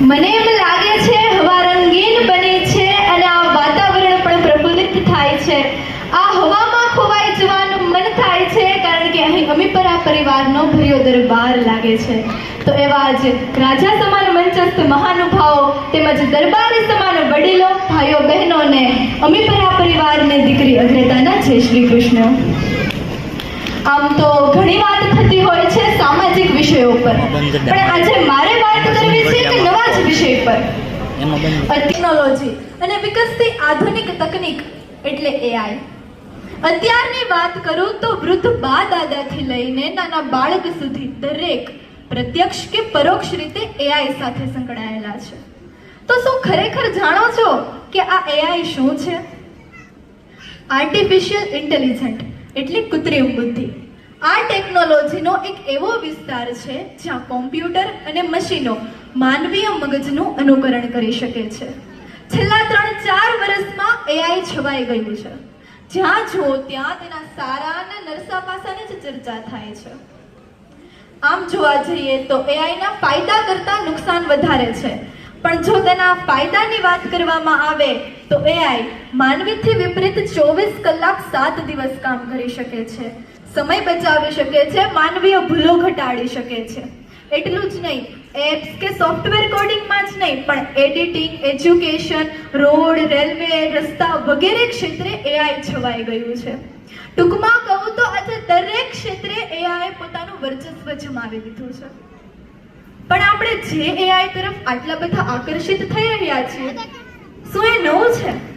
મને એમ લાગે છે હવા રંગીન બને છે અને આ વાતાવરણ પણ પ્રફુલ્લિત થાય છે. આ હવામાં ખોવાઈ જવાનું મન થાય છે કારણ કે અહીં અમીપરા પરિવારનો ભર્યો દરબાર લાગે છે. તો એવા જ રાજા સમાન મંચસ્થ મહાનુભાવો તેમજ દરબારી સમાન વડીલો, ભાઈઓ, બહેનોને અમીપરા પરિવારને દીકરી અગ્રતાના જય શ્રી કૃષ્ણ. આમ તો ઘણી વાત થતી હોય છે સામાજિક વિષયો પર પણ આજે મારે વાત કરવી છે કે જ વિષય પર. ટેકનોલોજી અને વિકસતી આધુનિક તકનીક એટલે એઆઈ અત્યારની વાત કરું તો વૃદ્ધ બા દાદાથી લઈને નાના બાળક સુધી દરેક પ્રત્યક્ષ કે પરોક્ષ રીતે એઆઈ સાથે સંકળાયેલા છે. તો શું ખરેખર જાણો છો કે આ એઆઈ શું છે? આર્ટિફિશિયલ ઇન્ટેલિજન્ટ એટલે કૃત્રિમ બુદ્ધિ. આ ટેકનોલોજીનો એક એવો વિસ્તાર છે જ્યાં કોમ્પ્યુટર અને મશીનો માનવીય મગજનું અનુકરણ કરી શકે છે. છેલ્લા ત્રણ ચાર વર્ષમાં એઆઈ છવાઈ ગયું છે. જ્યાં જુઓ ત્યાં તેના સારા અને નરસા પાસાની જ ચર્ચા થાય છે. આમ જોવા જઈએ તો એઆઈના ફાયદા કરતાં નુકસાન વધારે છે. પણ જો તેના ફાયદાની વાત કરવામાં આવે તો એઆઈ માનવીથી વિપરીત ચોવીસ કલાક સાત દિવસ કામ કરી શકે છે. સમય બચાવી શકે છે, માનવીય ભૂલો ઘટાડી શકે છે. એટલું જ નહીં એપ્સ કે સોફ્ટવેર કોડિંગમાં જ નહીં, પણ એડિટિંગ એજ્યુકેશન રોડ રેલવે રસ્તા વગેરે ક્ષેત્રે એઆઈ છવાઈ ગયું છે. ટૂંકમાં કહું તો આજે દરેક ક્ષેત્રે એઆઈ પોતાનું વર્ચસ્વ જમાવી લીધું છે. પણ આપણે જે એઆઈ તરફ આટલા બધા આકર્ષિત થઈ રહ્યા છીએ, શું એ નવું છે?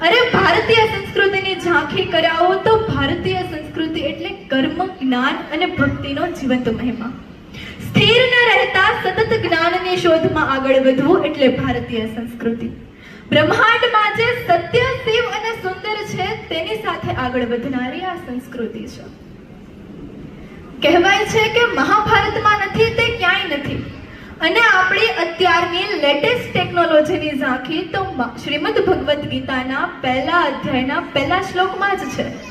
અરે, ભારતીય સંસ્કૃતિની ઝાંખી કરાવો તો ભારતીય સંસ્કૃતિ એટલે કર્મ, જ્ઞાન અને ભક્તિનો જીવંત મહિમા. સ્થિર ન રહેતા સતત જ્ઞાનની શોધમાં આગળ વધવું એટલે ભારતીય સંસ્કૃતિ. બ્રહ્માંડમાં જે સત્ય, શિવ અને સુંદર છે, તેની સાથે આગળ વધનારી આ સંસ્કૃતિ છે. કહેવાય છે કે મહાભારતમાં નથી, તે ક્યાંય નથી. અને આપણી અત્યારની લેટેસ્ટ ટેકનોલોજીની ઝાંખી તો શ્રીમદ ભગવદ્ ગીતાના પહેલા અધ્યાયના પહેલા શ્લોકમાં જ છે.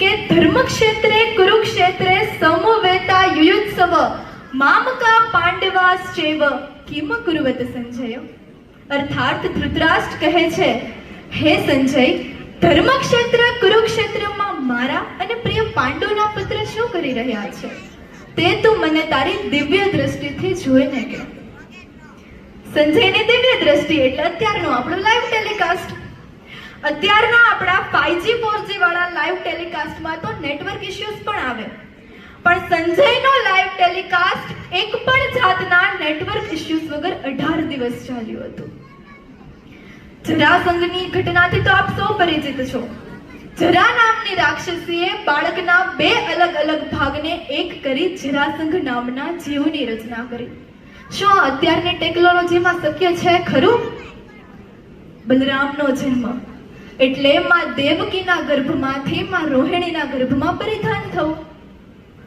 કે ધર્મક્ષેત્રે, કુરુક્ષેત્રે સમવેતા યુયુત્સવ, મામકા પાંડવાશ્ચેવ કિમ કુરુવત સંજય? અર્થાત ધૃતરાષ્ટ્ર કહે છે, હે સંજય, ધર્મક્ષેત્ર, કુરુક્ષેત્રમાં મારા અને પ્રિય પાંડુના પુત્ર શું કરી રહ્યા છે? તે તું મને તારી દિવ્ય દ્રષ્ટિથી જોઈને કે સંજયની દિવ્ય દ્રષ્ટિ એટલે અત્યારનું આપણું લાઈવ ટેલિકાસ્ટ અત્યારના આપણા 5G 4G વાળા લાઈવ ટેલિકાસ્ટમાં તો નેટવર્ક ઇશ્યુઝ પણ આવે. પણ સંજયનો લાઈવ ટેલિકાસ્ટ એક પણ જાતના નેટવર્ક ઇશ્યુઝ વગર 18 દિવસ ચાલ્યું હતું. જરાસંઘની ઘટનાથી તો આપ સૌ પરિચિત છો. જરા નામની રાક્ષસીએ બાળકના બે અલગ અલગ ભાગને એક કરી જરાસંઘ નામના જીવની રચના કરી. શું અત્યારની ટેકનોલોજીમાં શક્ય છે ખરું? બલરામનો જન્મ. એટલે માં દેવકીના ગર્ભમાંથી માં રોહિણીના ગર્ભમાં પરિધાન થવું.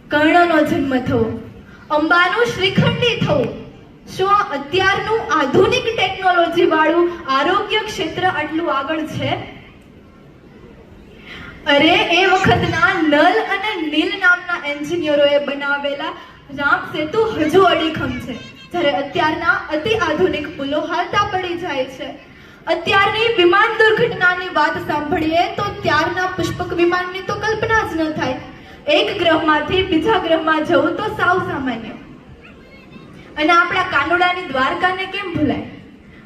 કર્ણનો જન્મ થવો. અંબાનું શ્રીખંડી થવું. શું અત્યારનું આધુનિક ટેકનોલોજી વાળું આરોગ્ય ક્ષેત્ર આટલું આગળ છે? અરે, એ વખતના નલ અને નીલ નામના એન્જિનિયરોએ બનાવેલા રામ સેતુ હજુ અડીખમ છે. જ્યારે અત્યારના અતિ આધુનિક પુલો હાલતા પડી જાય છે. અત્યારની વિમાન દુર્ઘટનાની વાત સાંભળીએ તો ત્યારના પુષ્પક વિમાનની તો કલ્પના જ ન થાય. એક ગ્રહમાંથી બીજા ગ્રહમાં જવું તો સાવ સામાન્ય. અને આપણા કાનુડાની દ્વારકાને કેમ ભૂલાય?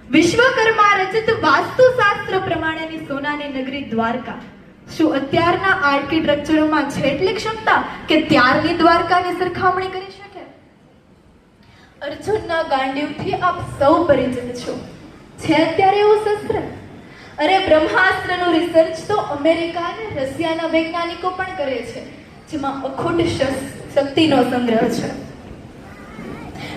વિશ્વકર્મા રચિત વાસ્તુશાસ્ત્ર પ્રમાણેની સોનાની નગરી દ્વારકા. શું અત્યારના આર્કિટેક્ચરોમાં છે એટલી ક્ષમતા કે ત્યારની દ્વારકાની સરખામણી કરી શકે? અર્જુનના ગાંડીવથી આપ સૌ પરિચિત છો. છે અત્યારે એવું શસ્ત્ર? અરે, બ્રહ્માસ્ત્રનું રિસર્ચ તો અમેરિકા અને રશિયાના વૈજ્ઞાનિકો પણ કરે છે, જેમાં અખૂટ શક્તિનો સંગ્રહ છે.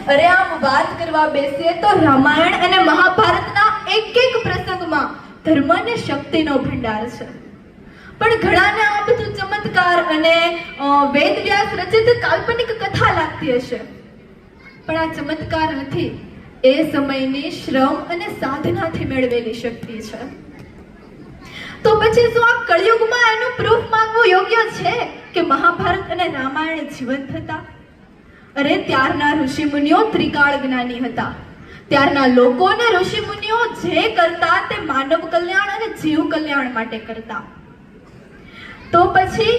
અરે, આમ વાત કરવા બેસીએ તો રામાયણ અને મહાભારતના એક એક પ્રસંગમાં ધર્મ અને શક્તિનો ભંડાર છે. પણ ઘણાને આ બધું ચમત્કાર અને વેદવ્યાસ રચિત કાલ્પનિક કથા લાગતી હશે. પણ આ ચમત્કાર નથી. એ સમયની શ્રમ અને સાધનાથી મેળવેલી શક્તિ છે. તો પછી શું આ કળિયુગમાં એનું પ્રૂફ માંગવું યોગ્ય છે કે મહાભારત અને રામાયણ જીવંત હતા? અરે, ત્યારના ઋષિ મુનિઓ ત્રિકાળ જ્ઞાની હતા. ત્યારના લોકો અને ઋષિમુનિઓ જે કરતા તે માનવ કલ્યાણ અને જીવ કલ્યાણ માટે કરતા. તો પછી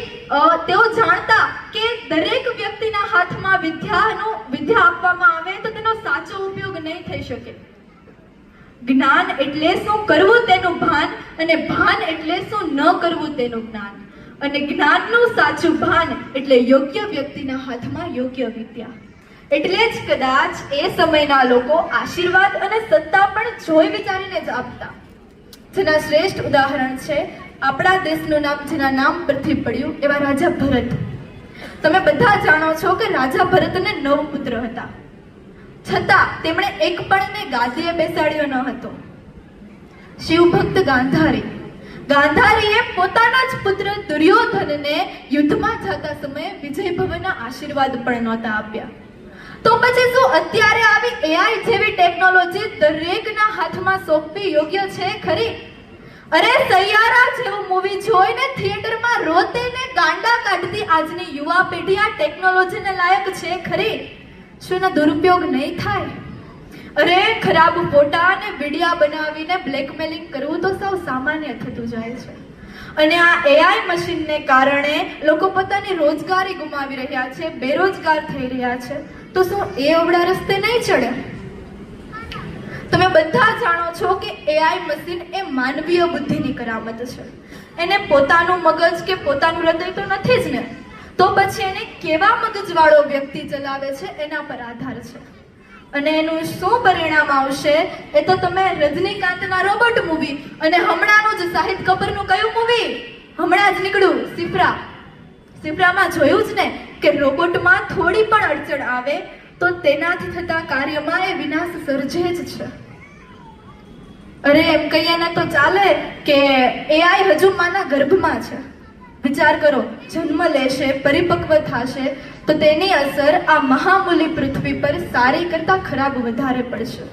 તેઓ જાણતા કે દરેક વ્યક્તિના હાથમાં વિદ્યાનો, વિદ્યા આપવામાં આવે તો તેનો સાચો ઉપયોગ નહીં થઈ શકે. જ્ઞાન એટલે શું કરવું તેનું ભાન અને ભાન એટલે શું ન કરવું તેનું જ્ઞાન. અને જ્ઞાનનું સાચું ભાન એટલે યોગ્ય વ્યક્તિના હાથમાં યોગ્ય વિદ્યા. એટલે જ કદાચ એ સમયના લોકો આશીર્વાદ અને સત્તા પણ જોઈ વિચારીને જ આપતા. જેના શ્રેષ્ઠ ઉદાહરણ છે આપણા દેશનું નામ, જેના નામ પરથી પડ્યું, એવા રાજા ભરત. તમે બધા જાણો છો કે રાજા ભરતને નવ પુત્ર હતા. છતાં તેમણે એક પણને ગાદીએ બેસાડ્યો ન હતો. શિવભક્ત ગાંધારી. ગાંધારીએ પોતાના જ પુત્ર દુર્યોધનને યુદ્ધમાં જતા સમયે વિજય ભવનના આશીર્વાદ પણ નહોતા આપ્યા. તો પછી શું અત્યારે આવી એઆઈ જેવી ટેકનોલોજી દરેકના હાથમાં સોંપવી યોગ્ય છે ખરી? અરે, સૈયારા જેવું મૂવી જોઈને થિયેટરમાં રોતેને ગાંડા કાઢતી આજની યુવા પેઢી આ ટેકનોલોજીને લાયક છે ખરી? શું એનો દુરુપયોગ નહીં થાય? અરે, ખરાબ ફોટા અને વિડિયા બનાવીને બ્લેકમેલિંગ કરવું તો સૌ સામાન્ય થતું જાય છે. અને આ એઆઈ મશીનને કારણે લોકો પોતાની રોજગારી ગુમાવી રહ્યા છે, બેરોજગાર થઈ રહ્યા છે. તો શું એ અવળા રસ્તે નહીં ચડે? તમે બધા જાણો છો કે એઆઈ મશીન એ માનવીય બુદ્ધિની કરામત છે. એને પોતાનું મગજ કે પોતાનું હૃદય તો નથી જ ને? તો પછી એને કેવા મગજવાળો વ્યક્તિ ચલાવે છે એના પર આધાર છે. અને એનું શું પરિણામ આવશે એ તો તમે રજનીકાંતના રોબોટ મૂવી અને હમણાંનું જ શાહિદ કપૂરનું કયું મૂવી હમણાં જ નીકળ્યું, સિફરા. સિફરામાં જોયું જ ને કે રોબોટમાં થોડી પણ અડચણ આવે તો તેનાથી થતા કાર્યમાં એ વિનાશ સર્જે જ છે. અરે એમ કહીએ ને તો ચાલે કે એઆઈ હજુ માના ગર્ભમાં છે. વિચાર કરો, જન્મ લેશે, પરિપક્વ થશે, તો તેની અસર આ મહામૂલી પૃથ્વી પર સારી કરતા ખરાબ વધારે પડશે.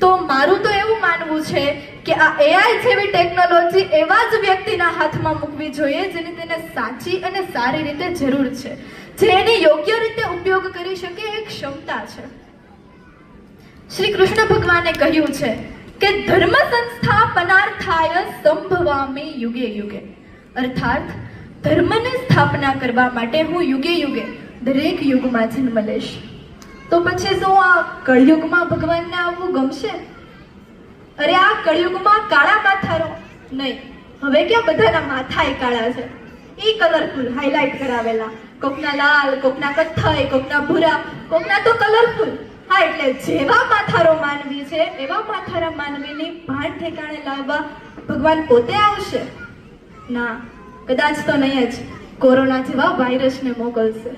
તો મારું તો એવું માનવું છે કે આ એઆઈ જેવી ટેકનોલોજી એવા જ વ્યક્તિના હાથમાં મૂકવી જોઈએ જેની તેને સાચી અને સારી રીતે જરૂર છે. જે એને યોગ્ય રીતે ઉપયોગ કરી શકે એ ક્ષમતા છે. શ્રી કૃષ્ણ ભગવાને કહ્યું છે કે ધર્મ સંસ્થા પનાર્થાય સંભવામી યુગે યુગે. અર્થાત, ધર્મની સ્થાપના કરવા માટે હું યુગે યુગે દરેક યુગમાં જન્મ લઈશ. તો પછી શું આ કળયુગમાં ભગવાનને આવવું ગમશે? અરે આ કળયુગમાં કાળા માથારો નહીં. હવે ક્યાં બધાના માથાય કાળા છે? એ કલરફુલ હાઇલાઇટ કરાવેલા. કોકના લાલ, કોકના કથ્થઈ, કોકના ભૂરા, કોકના તો કલરફુલ હા, એટલે જેવા માથારો માનવી છે, એવા માથારા માનવીની ભાન ઠેકાણે લાવવા ભગવાન પોતે આવશે. ના, કદાચ તો નહીં જ, કોરોના જેવા વાયરસને મોકલશે.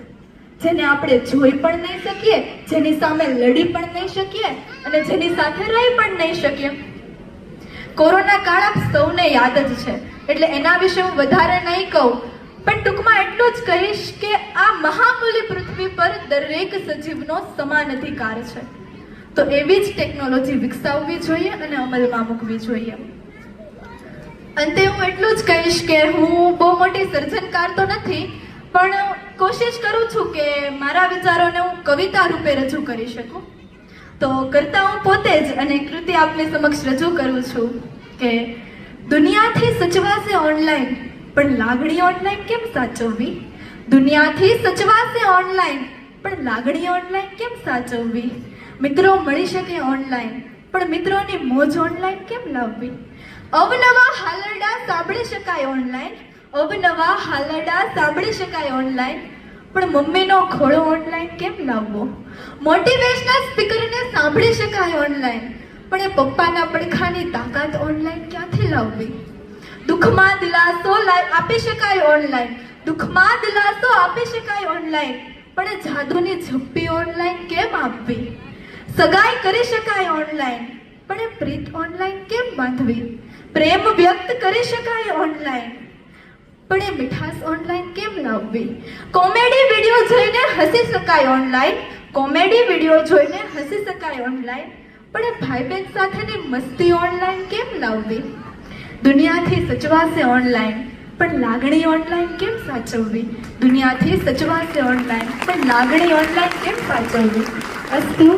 જેને આપણે જોઈ પણ નહીં શકીએ, જેની સામે લડી પણ નહીં શકીએ, અને જેની સાથે રહી પણ નહીં શકીએ. કોરોના કાળ સૌને યાદ જ છે. એટલે એના વિશે હું વધારે નહીં કહું. પણ ટૂંકમાં એટલું જ કહીશ કે આ મહામૂલી પૃથ્વી પર દરેક સજીવનો સમાન અધિકાર છે. તો એવી જ ટેકનોલોજી વિકસાવવી જોઈએ અને અમલમાં મૂકવી જોઈએ. અંતે હું એટલું જ કહીશ કે હું બહુ મોટી સર્જનકાર તો નથી, પણ કોશિશ કરું છું કે મારા વિચારોને હું કવિતા રૂપે રજૂ કરી શકું. તો કરતા હું પોતે જ અને કૃતિ આપની સમક્ષ રજૂ કરું છું કે દુનિયાથી સચવાશે ઓનલાઈન પણ લાગણી ઓનલાઈન કેમ સાચવવી? દુનિયાથી સચવાશે ઓનલાઈન પણ લાગણી ઓનલાઈન કેમ સાચવવી? મિત્રો મળી શકે ઓનલાઈન પણ મિત્રોની મોજ ઓનલાઈન કેમ લાવવી? અવનવા હાલરડા સાંભળી શકાય ઓનલાઈન અવનવા હાલરડા સાંભળી શકાય ઓનલાઈન પણ મમ્મીનો ખોળો ઓનલાઈન કેમ લાવવો? મોટિવેશનલ સ્પીકરને સાંભળી શકાય ઓનલાઈન પણ એ પપ્પાના પડખાની તાકાત ઓનલાઈન ક્યાંથી લાવવી? દુઃખમાં દિલાસો આપી શકાય ઓનલાઈન દુઃખમાં દિલાસો આપી શકાય ઓનલાઈન પણ જાદુની ઝપ્પી ઓનલાઈન કેમ આપવી? સગાઈ કરી શકાય ઓનલાઈન પણ પ્રીત ઓનલાઈન કેમ બાંધવી? પ્રેમ વ્યક્ત કરી શકાય ઓનલાઈન પણ એ મીઠાસ ઓનલાઈન કેમ લાવવી? કોમેડી વીડિયો જોઈને હસી શકાય ઓનલાઈન કોમેડી વીડિયો જોઈને હસી શકાય ઓનલાઈન પણ ભાઈ બહેન સાથેની મસ્તી ઓનલાઈન કેમ લાવવી? દુનિયાથી સચવાશે ઓનલાઈન પણ લાગણી ઓનલાઈન કેમ સાચવવી? દુનિયાથી સચવાશે ઓનલાઈન પણ લાગણી ઓનલાઈન કેમ સાચવવી? અસ્તુ